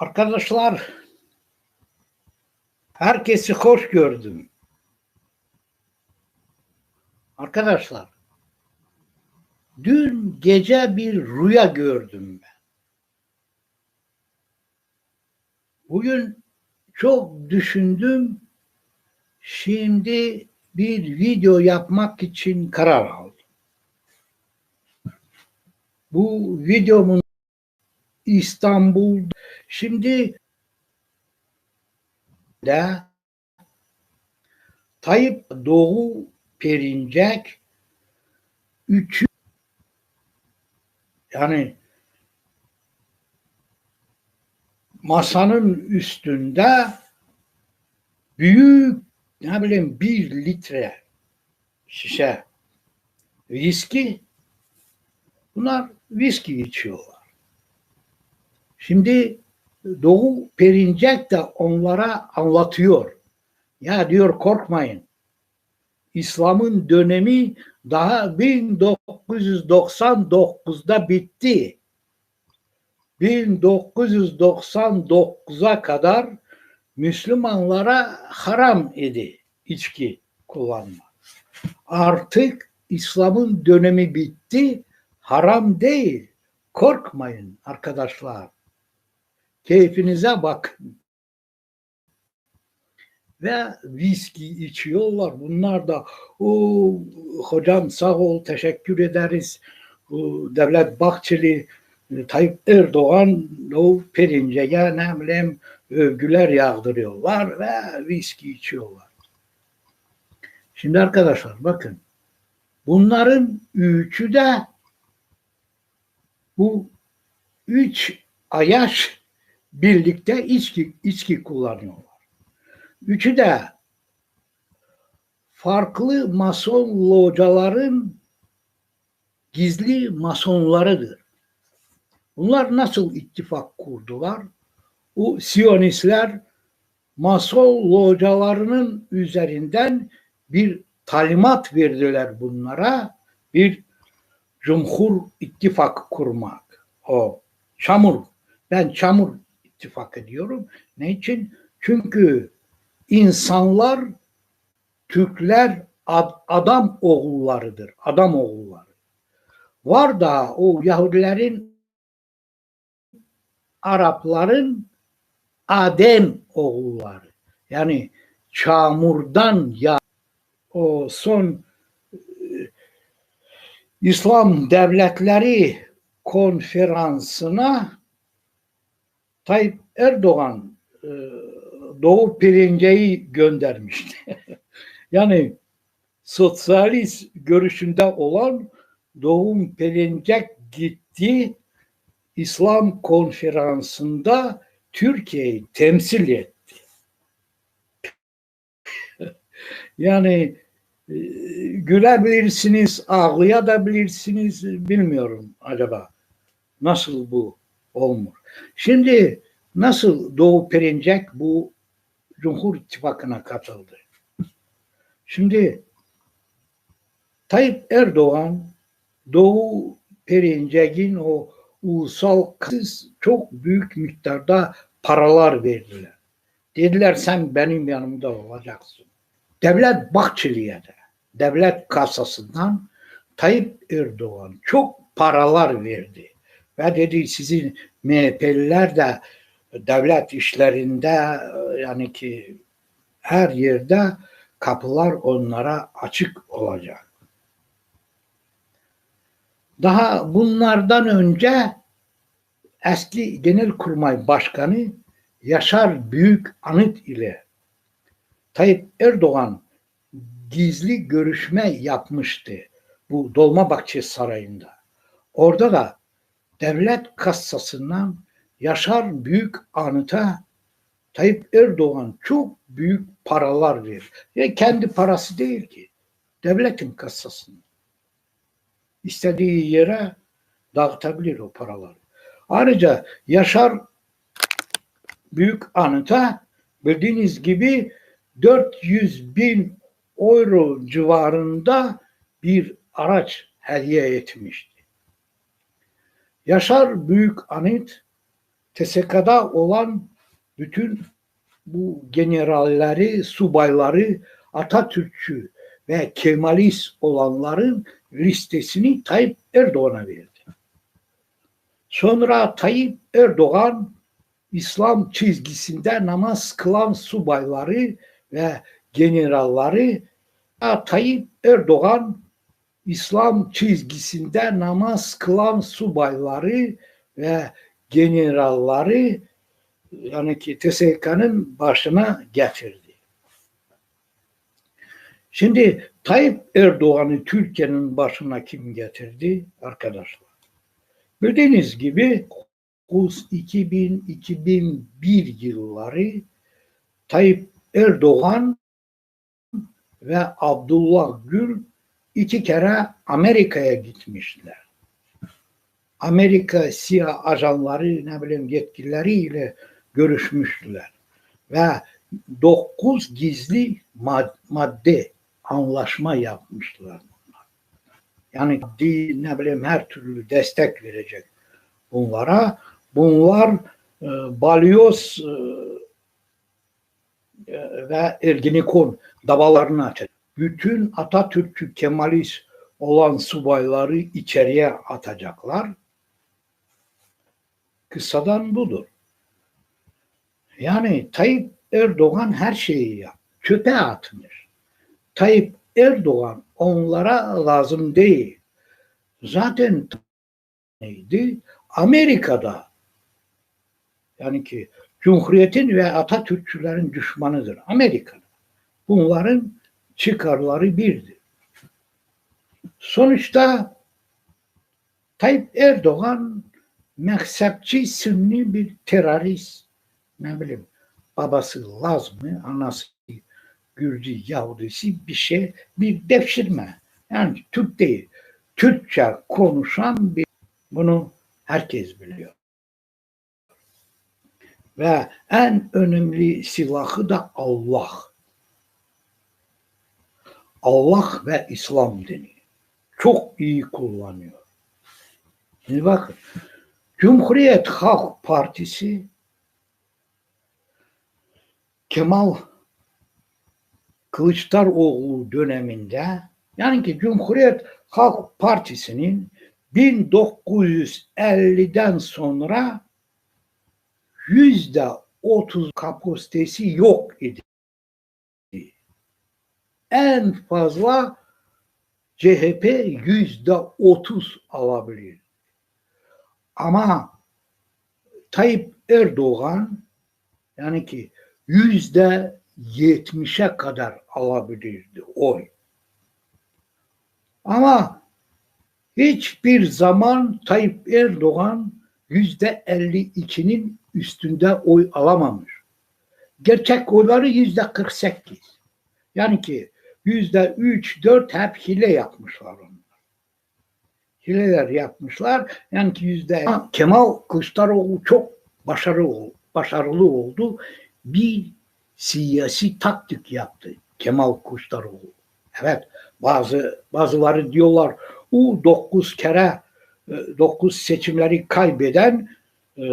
Arkadaşlar herkesi hoş gördüm. Arkadaşlar dün gece bir rüya gördüm ben. Bugün çok düşündüm. Şimdi bir video yapmak için karar aldım. Bu videomun İstanbul şimdi de Tayyip Doğu Perinçek üçü yani masanın üstünde büyük ne bileyim bir litre şişe viski bunlar viski içiyorlar. Şimdi Doğu Perinçek de onlara anlatıyor. Ya diyor korkmayın. İslam'ın dönemi daha 1999'da bitti. 1999'a kadar Müslümanlara haram idi içki kullanmak. Artık İslam'ın dönemi bitti. Haram değil. Korkmayın arkadaşlar. Keyfinize bakın. Ve viski içiyorlar. Bunlar da o hocam sağ ol teşekkür ederiz. O, Devlet Bahçeli Tayyip Erdoğan o Perince'ye ne bileyim övgüler yağdırıyorlar ve viski içiyorlar. Şimdi arkadaşlar bakın bunların üçü de bu üç ayaş birlikte içki, içki kullanıyorlar. Üçü de farklı mason locaların gizli masonlarıdır. Bunlar nasıl ittifak kurdular? O Siyonistler mason localarının üzerinden bir talimat verdiler bunlara. Bir Cumhur ittifak kurmak. O çamur. Ben çamur ittifak ediyorum. Ne için? Çünkü insanlar Türkler ad, adam oğullarıdır. Adam oğulları. Var da o Yahudilerin Arapların Adem oğulları. Yani çamurdan ya o son İslam Devletleri Konferansı'na Tayyip Erdoğan e, Doğu Perince'yi göndermişti. yani sosyalist görüşünde olan Doğu Perinçek gitti İslam konferansında Türkiye'yi temsil etti. yani e, gülebilirsiniz, ağlayabilirsiniz bilmiyorum acaba. Nasıl bu olmuş? Şimdi nasıl Doğu Perinçek bu Cumhur İttifakı'na katıldı? Şimdi Tayyip Erdoğan Doğu Perinçek'in o ulusal çok büyük miktarda paralar verdiler. Dediler sen benim yanımda olacaksın. Devlet Bahçeli'ye de devlet kasasından Tayyip Erdoğan çok paralar verdi. Ve dedi sizin MHP'liler de devlet işlerinde yani ki her yerde kapılar onlara açık olacak. Daha bunlardan önce eski Genelkurmay Başkanı Yaşar Büyük Anıt ile Tayyip Erdoğan gizli görüşme yapmıştı bu Dolmabahçe Sarayı'nda. Orada da devlet kassasından Yaşar Büyük Anıt'a Tayyip Erdoğan çok büyük paralar verir. Ya kendi parası değil ki. Devletin kassasında. İstediği yere dağıtabilir o paraları. Ayrıca Yaşar Büyük Anıt'a bildiğiniz gibi 400 bin euro civarında bir araç hediye etmişti. Yaşar Büyük Anıt TSK'da olan bütün bu generalleri, subayları, Atatürkçü ve Kemalist olanların listesini Tayyip Erdoğan'a verdi. Sonra Tayyip Erdoğan İslam çizgisinde namaz kılan subayları ve generalları Tayyip Erdoğan İslam çizgisinde namaz kılan subayları ve generalları yani ki TSK'nın başına getirdi. Şimdi Tayyip Erdoğan'ı Türkiye'nin başına kim getirdi arkadaşlar? Bildiğiniz gibi 2000-2001 yılları Tayyip Erdoğan ve Abdullah Gül iki kere Amerika'ya gitmişler. Amerika siyah ajanları ne bileyim yetkilileriyle görüşmüştüler. Ve dokuz gizli mad madde anlaşma yapmışlar bunlar. Yani ne bileyim her türlü destek verecek bunlara. Bunlar e, balyoz e, ve Ergenekon davalarını açacak. Bütün Atatürkçü Kemalist olan subayları içeriye atacaklar. Kısadan budur. Yani Tayyip Erdoğan her şeyi yap. Çöpe atmış. Tayyip Erdoğan onlara lazım değil. Zaten neydi? Amerika'da yani ki Cumhuriyet'in ve Atatürkçülerin düşmanıdır. Amerika'da. Bunların çıkarları birdir. Sonuçta Tayyip Erdoğan mezhepçi sünni bir terörist ne bileyim babası Laz mı anası Gürcü Yahudisi bir şey bir devşirme. Yani Türk değil. Türkçe konuşan bir bunu herkes biliyor. Ve en önemli silahı da Allah. Allah ve İslam dini. Çok iyi kullanıyor. Şimdi bakın. Cumhuriyet Halk Partisi Kemal Kılıçdaroğlu döneminde yani ki Cumhuriyet Halk Partisi'nin 1950'den sonra yüzde otuz kapasitesi yok idi. En fazla CHP yüzde otuz alabilir. Ama Tayyip Erdoğan yani ki yüzde yetmişe kadar alabilirdi oy. Ama hiçbir zaman Tayyip Erdoğan yüzde 52'nin üstünde oy alamamış. Gerçek oyları yüzde 48. Yani ki yüzde 3, 4 hep hile yapmışlar onlar. Hileler yapmışlar. Yani ki yüzde Kemal Kılıçdaroğlu çok başarılı, başarılı oldu. Bir siyasi taktik yaptı Kemal Kılıçdaroğlu. Evet bazı bazıları diyorlar o dokuz kere e, dokuz seçimleri kaybeden e,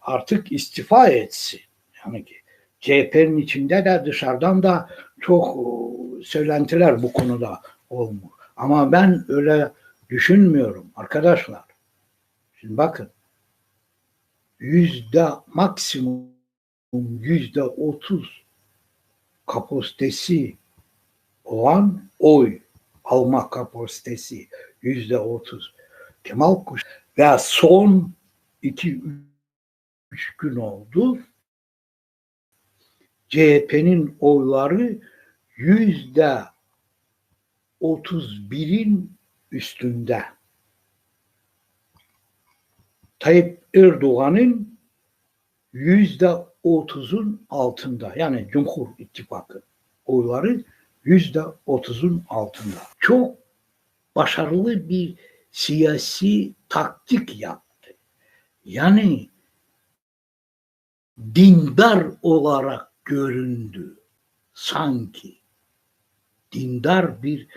artık istifa etsin. Yani ki CHP'nin içinde de dışarıdan da çok söylentiler bu konuda olmuş. Ama ben öyle düşünmüyorum arkadaşlar. Şimdi bakın yüzde maksimum yüzde otuz kapasitesi olan oy alma kapasitesi yüzde otuz. Kemal Kuş ve son iki üç gün oldu. CHP'nin oyları yüzde otuz birin üstünde. Tayyip Erdoğan'ın yüzde otuzun altında. Yani Cumhur İttifakı oyları yüzde otuzun altında. Çok başarılı bir siyasi taktik yaptı. Yani dindar olarak göründü sanki. Dindar bir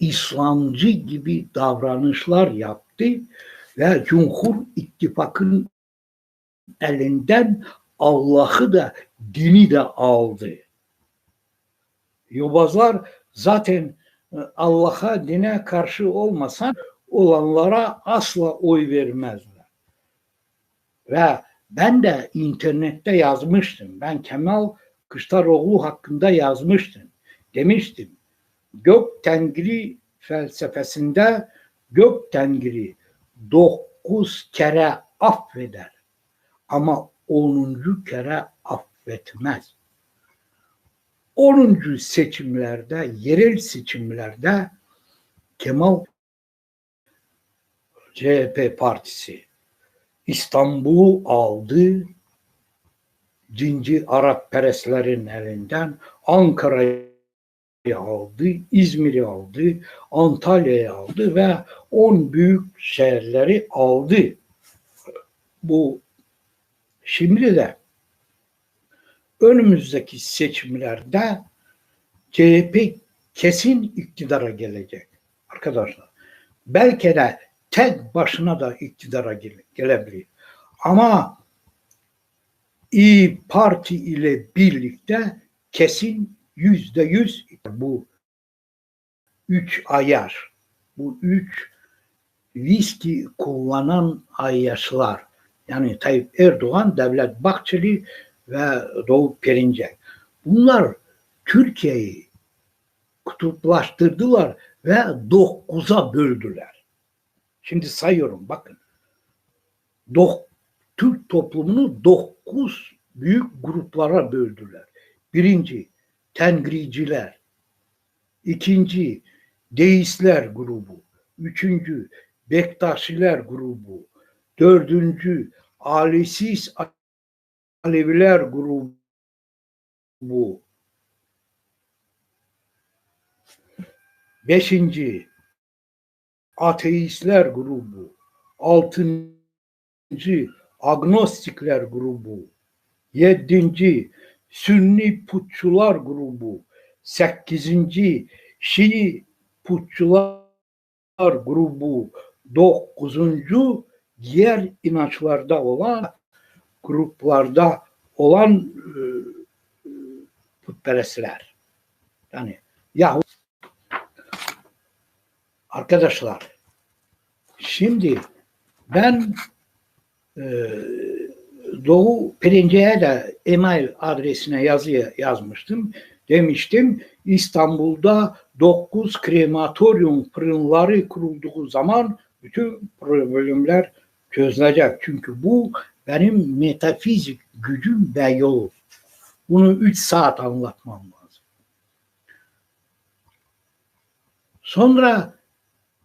İslamcı gibi davranışlar yaptı ve Cumhur İttifakı'nın elinden Allah'ı da dini de aldı. Yobazlar zaten e, Allah'a dine karşı olmasan olanlara asla oy vermezler. Ve ben de internette yazmıştım. Ben Kemal Kılıçdaroğlu hakkında yazmıştım. Demiştim. Gök tengri felsefesinde gök tengri dokuz kere affeder ama onuncu kere affetmez. Onuncu seçimlerde, yerel seçimlerde Kemal CHP partisi İstanbul'u aldı, cinci Arap pereslerin elinden Ankara'yı aldı, İzmir'i aldı, Antalya'yı aldı ve 10 büyük şehirleri aldı. Bu şimdi de önümüzdeki seçimlerde CHP kesin iktidara gelecek. Arkadaşlar belki de tek başına da iktidara gele, gelebilir. Ama İyi Parti ile birlikte kesin yüzde yüz bu üç ayar, bu üç viski kullanan ayyaşlar yani Tayyip Erdoğan, Devlet Bahçeli ve Doğu Perinçek. Bunlar Türkiye'yi kutuplaştırdılar ve dokuza böldüler. Şimdi sayıyorum bakın. Dok, Türk toplumunu dokuz büyük gruplara böldüler. Birinci, Tengriciler. İkinci, Deistler grubu. Üçüncü, Bektaşiler grubu. Dördüncü, Alisiz Aleviler grubu. Beşinci, Ateistler grubu. Altıncı, Agnostikler grubu. Yedinci, Sünni Putçular grubu. Sekizinci, Şii Putçular grubu. Dokuzuncu, diğer inançlarda olan gruplarda olan e, putperestler. Yani yahu arkadaşlar şimdi ben e, Doğu Perince'ye de e-mail adresine yazı yazmıştım. Demiştim İstanbul'da 9 krematoryum fırınları kurulduğu zaman bütün problemler çözülecek. Çünkü bu benim metafizik gücüm ve yolu. Bunu 3 saat anlatmam lazım. Sonra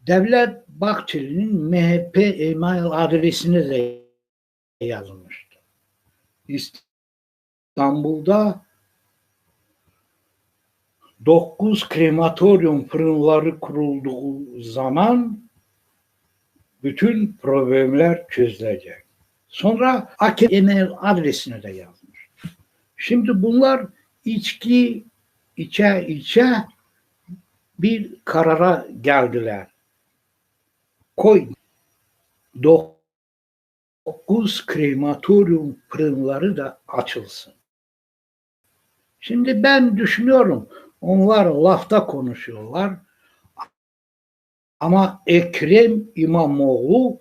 Devlet Bahçeli'nin MHP email adresine de yazılmıştı. İstanbul'da 9 krematoryum fırınları kurulduğu zaman bütün problemler çözülecek. Sonra AKP e-mail adresine de yazmış. Şimdi bunlar içki içe içe bir karara geldiler. Koy dokuz krematoryum fırınları da açılsın. Şimdi ben düşünüyorum onlar lafta konuşuyorlar. Ama Ekrem İmamoğlu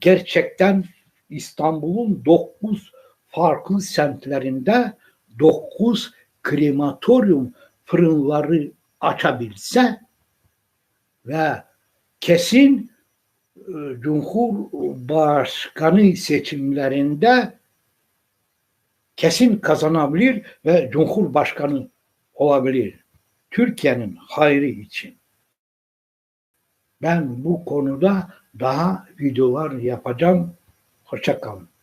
gerçekten İstanbul'un dokuz farklı semtlerinde dokuz krematoryum fırınları açabilse ve kesin Cumhurbaşkanı seçimlerinde kesin kazanabilir ve Cumhurbaşkanı olabilir. Türkiye'nin hayrı için. Ben bu konuda daha videolar yapacağım. Hoşçakalın.